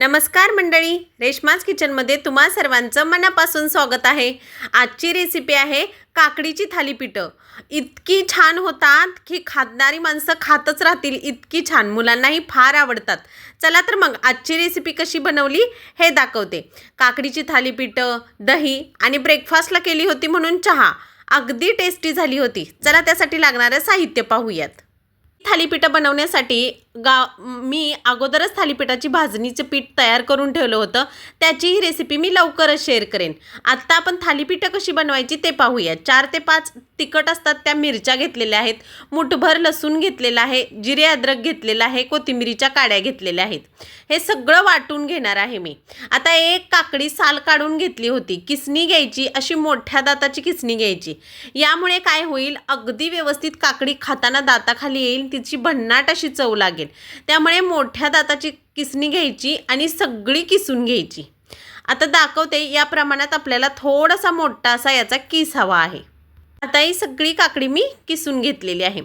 नमस्कार मंडळी रेश्माज किचनमध्ये तुम्हा सर्वांचं मनापासून स्वागत आहे. आजची रेसिपी आहे काकडीची थालीपीठं. इतकी छान होतात की खाणारी माणसं खातच राहतील इतकी छान मुलांनाही फार आवडतात. चला तर मग आजची रेसिपी कशी बनवली हे दाखवते. काकडीची थालीपीठं दही आणि ब्रेकफास्टला केली होती म्हणून चहा. अगदी टेस्टी झाली होती. चला त्यासाठी लागणारं साहित्य पाहूयात. थालीपीठं बनवण्यासाठी गा मी अगोदरच थालीपीठाची भाजणीचं पीठ तयार करून ठेवलं होतं. त्याचीही रेसिपी मी लवकरच शेअर करेन. आत्ता आपण थालीपीठं कशी बनवायची ते पाहूया. चार ते पाच तिखट असतात त्या मिरच्या घेतलेल्या आहेत. मुठभर लसूण घेतलेला आहे जिरे अद्रक घेतलेला आहे कोथिंबिरीच्या काड्या घेतलेल्या आहेत. हे सगळं वाटून घेणार आहे मी. आता एक काकडी साल काढून घेतली होती. किसणी घ्यायची अशी मोठ्या दाताची किसणी घ्यायची. यामुळे काय होईल? अगदी व्यवस्थित काकडी खाताना दाताखाली येईल तिची भन्नाट अशी चव लागेल. त्यामुळे मोठ्या दाताची किसणी घ्यायची आणि सगळी किसून घ्यायची. आता दाखवते या प्रमाणात आपल्याला थोडासा मोठा असा याचा किस हवा आहे. आता ही सगळी काकडी मी किसून घेतलेली आहे.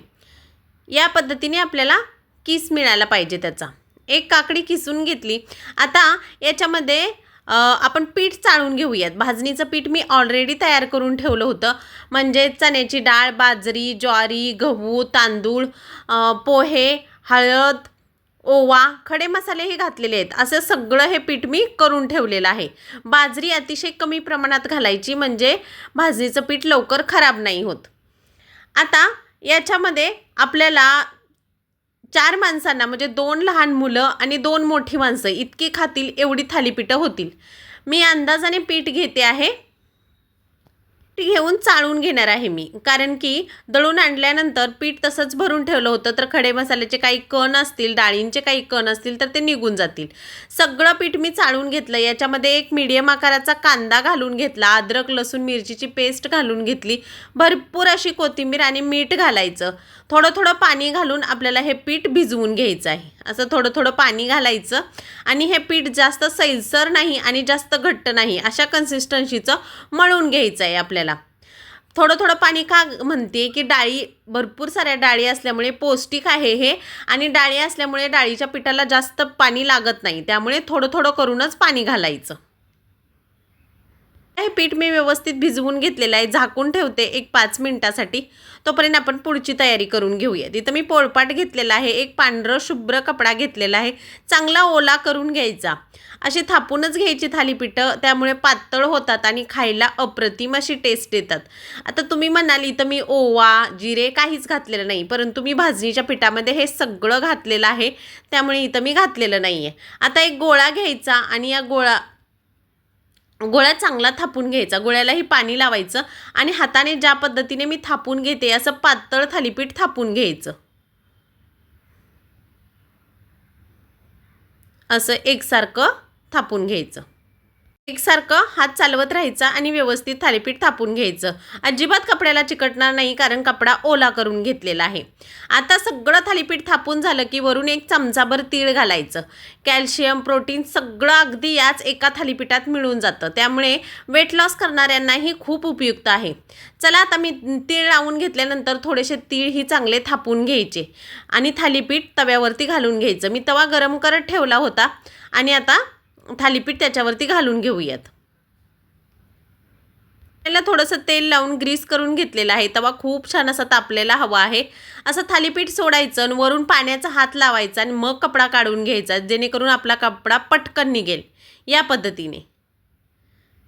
या पद्धतीने आपल्याला किस मिळायला पाहिजे त्याचा. एक काकडी किसून घेतली. आता याच्यामध्ये आपण पीठ चाळून घेऊयात. भाजणीचं पीठ मी ऑलरेडी तयार करून ठेवलं होतं. म्हणजे चण्याची डाळ बाजरी ज्वारी गहू तांदूळ पोहे हळद ओवा खडे मसालेही घातलेले आहेत. असं सगळं हे पीठ मी करून ठेवलेलं आहे. बाजरी अतिशय कमी प्रमाणात घालायची म्हणजे भाजणीचं पीठ लवकर खराब नाही होत. आता याच्यामध्ये आपल्याला चार माणसांना म्हणजे दोन लहान मुलं आणि दोन मोठी माणसं इतकी खातील एवढी थालीपीठं होतील. मी अंदाजाने पीठ घेते आहे ती घेऊन चाळून घेणार आहे मी. कारण की दळून आणल्यानंतर पीठ तसंच भरून ठेवलं होतं तर खडे मसाल्याचे काही कण असतील डाळींचे काही कण असतील तर ते निघून जातील. सगळं पीठ मी चाळून घेतलं. याच्यामध्ये एक मीडियम आकाराचा कांदा घालून घेतला अद्रक लसूण मिरचीची पेस्ट घालून घेतली. भरपूर अशी कोथिंबीर आणि मीठ घालायचं. थोडं थोडं पाणी घालून आपल्याला हे पीठ भिजवून घ्यायचं आहे. असं थोडं थोडं पाणी घालायचं आणि हे पीठ जास्त सैलसर नाही आणि जास्त घट्ट नाही अशा कन्सिस्टन्सीचं मळून घ्यायचं आहे आपल्याला. थोडं थोडं पाणी का म्हणते की डाळी भरपूर साऱ्या डाळी असल्यामुळे पौष्टिक आहे हे आणि डाळी असल्यामुळे डाळीच्या पिठाला जास्त पाणी लागत नाही. त्यामुळे थोडं थोडं करूनच पाणी घालायचं. हे पीठ मी व्यवस्थित भिजवून घेतलेलं आहे. झाकून ठेवते एक पाच मिनटासाठी. तोपर्यंत आपण पुढची तयारी करून घेऊया. तिथं मी पोळपाट घेतलेला आहे. एक पांढरं शुभ्र कपडा घेतलेला आहे. चांगला ओला करून घ्यायचा. अशी थापूनच घ्यायची थालीपीठं. त्यामुळे पातळ होतात आणि खायला अप्रतिम अशी टेस्ट येतात. आता तुम्ही म्हणाल इथं मी ओवा जिरे काहीच घातलेलं नाही. परंतु मी भाजणीच्या पिठामध्ये हे सगळं घातलेलं आहे. त्यामुळे इथं मी घातलेलं नाही आहे आता एक गोळा घ्यायचा आणि या गोळा गोळ्या चांगला थापून घ्यायचा. गोळ्यालाही पाणी लावायचं आणि हाताने ज्या पद्धतीने मी थापून घेते असं पातळ थालीपीठ थापून घ्यायचं. असं एकसारखं थापून घ्यायचं. एकसारखं हात चालवत राहायचा आणि व्यवस्थित थालीपीठ थापून घ्यायचं. अजिबात कपड्याला चिकटणार नाही कारण कपडा ओला करून घेतलेला आहे. आता सगळं थालीपीठ थापून झालं की वरून एक चमचाभर तीळ घालायचं. कॅल्शियम प्रोटीन सगळं अगदी याच एका थालीपीठात मिळून जातं. त्यामुळे वेट लॉस करणाऱ्यांनाही खूप उपयुक्त आहे. चला आता मी तीळ लावून घेतल्यानंतर थोडेसे तीळ ही चांगले थापून घ्यायचे आणि थालीपीठ तव्यावरती घालून घ्यायचं. मी तवा गरम करत ठेवला होता आणि आता थालीपीठ त्याच्यावरती घालून घेऊयात. त्याला थोडंसं तेल लावून ग्रीस करून घेतलेलं आहे. तवा खूप छान असा तापलेला हवा आहे. असं थालीपीठ सोडायचं आणि वरून पाण्याचा हात लावायचा आणि मग कपडा काढून घ्यायचा जेणेकरून आपला कपडा पटकन निघेल. या पद्धतीने.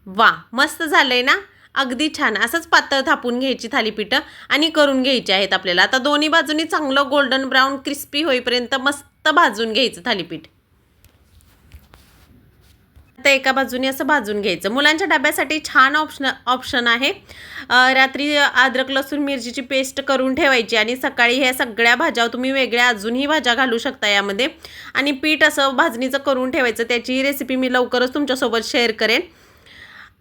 वा मस्त झालं आहे ना? अगदी छान. असंच पातळ थापून घ्यायची थालीपीठं आणि करून घ्यायची आहेत आपल्याला. आता दोन्ही बाजूनी चांगलं गोल्डन ब्राऊन क्रिस्पी होईपर्यंत मस्त भाजून घ्यायचं थालीपीठ. आता एका बाजूने असं भाजून घ्यायचं. मुलांच्या डब्यासाठी छान ऑप्शन ऑप्शन आहे. रात्री अद्रक लसूण मिरचीची पेस्ट करून ठेवायची आणि सकाळी ह्या सगळ्या भाज्या तुम्ही वेगळ्या अजूनही भाज्या घालू शकता यामध्ये. आणि पीठ असं भाजणीचं करून ठेवायचं. त्याची रेसिपी मी लवकरच तुमच्यासोबत शेअर करेन.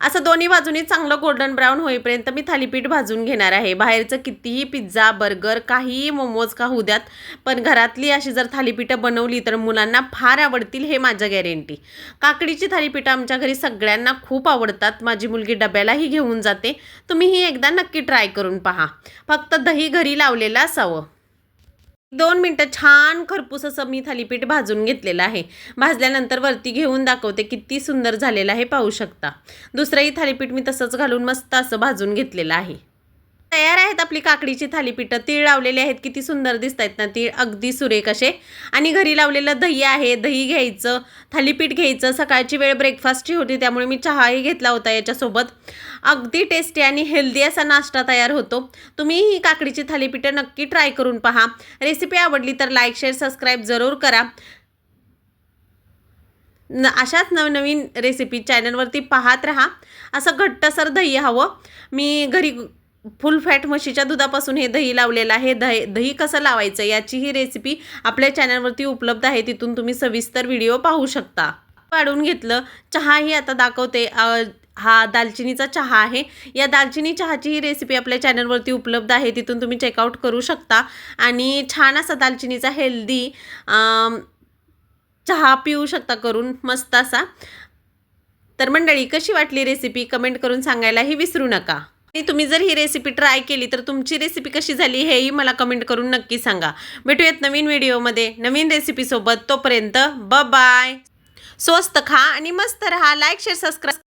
असं दोन्ही बाजूनी चांगलं गोल्डन ब्राऊन होईपर्यंत मी थालीपीठ भाजून घेणार आहे. बाहेरचं कितीही पिझ्झा बर्गर काहीही मोमोज का होऊ द्यात पण घरातली अशी जर थालीपीठं बनवली तर मुलांना फार आवडतील हे माझं गॅरंटी काकडीची थालीपीठं आमच्या घरी सगळ्यांना खूप आवडतात. माझी मुलगी डब्यालाही घेऊन जाते. तुम्हीही एकदा नक्की ट्राय करून पहा. फक्त दही घरी लावलेलं असावं. दोन मिनटं छान खरपूस असं मी थालीपीठ भाजून घेतलेलं आहे. भाजल्यानंतर वरती घेऊन दाखवते किती सुंदर झालेलं आहे पाहू शकता. दुसरंही थालीपीठ मी तसंच घालून मस्त असं भाजून घेतलेलं आहे. तयार आहेत आपली काकडीची थालीपीठं. तीळ लावलेली आहेत किती सुंदर दिसत आहेत ना तीळ. अगदी सुरेख असे. आणि घरी लावलेलं दही आहे दही घ्यायचं थालीपीठ घ्यायचं. सकाळची वेळ ब्रेकफास्टची होती त्यामुळे मी चहाही घेतला होता याच्यासोबत. अगदी टेस्टी आणि हेल्दी असा नाश्ता तयार होतो. तुम्ही ही काकडीची थालीपीठं नक्की ट्राय करून पहा. रेसिपी आवडली तर लाईक शेअर सबस्क्राईब जरूर करा. न अशाच नवनवीन रेसिपी चॅनलवरती पाहत राहा. असं घट्टसर दही हवं. मी घरी फुल फॅट म्हशीच्या दुधापासून हे दही लावलेलं आहे. दही दही कसं लावायचं याची ही रेसिपी आपल्या चॅनलवरती उपलब्ध आहे. तिथून तुम्ही सविस्तर व्हिडिओ पाहू शकता. वाढून घेतलं. चहाही आता दाखवते. हा दालचिनीचा चहा आहे. या दालचिनी चहाची ही रेसिपी आपल्या चॅनलवरती उपलब्ध आहे. तिथून तुम्ही चेकआउट करू शकता. आणि छान असा दालचिनीचा हेल्दी चहा पिऊ शकता करून. मस्त असा. तर मंडळी कशी वाटली रेसिपी कमेंट करून सांगायलाही विसरू नका. तुम्ही जर ही रेसिपी ट्राय केली तर तुमची रेसिपी कशी झाली हेही मला कमेंट करून नक्की सांगा. भेटूयात नवीन व्हिडिओमध्ये नवीन रेसिपीसोबत तोपर्यंत ब बाय स्वस्त खा आणि मस्त रहा. Like share subscribe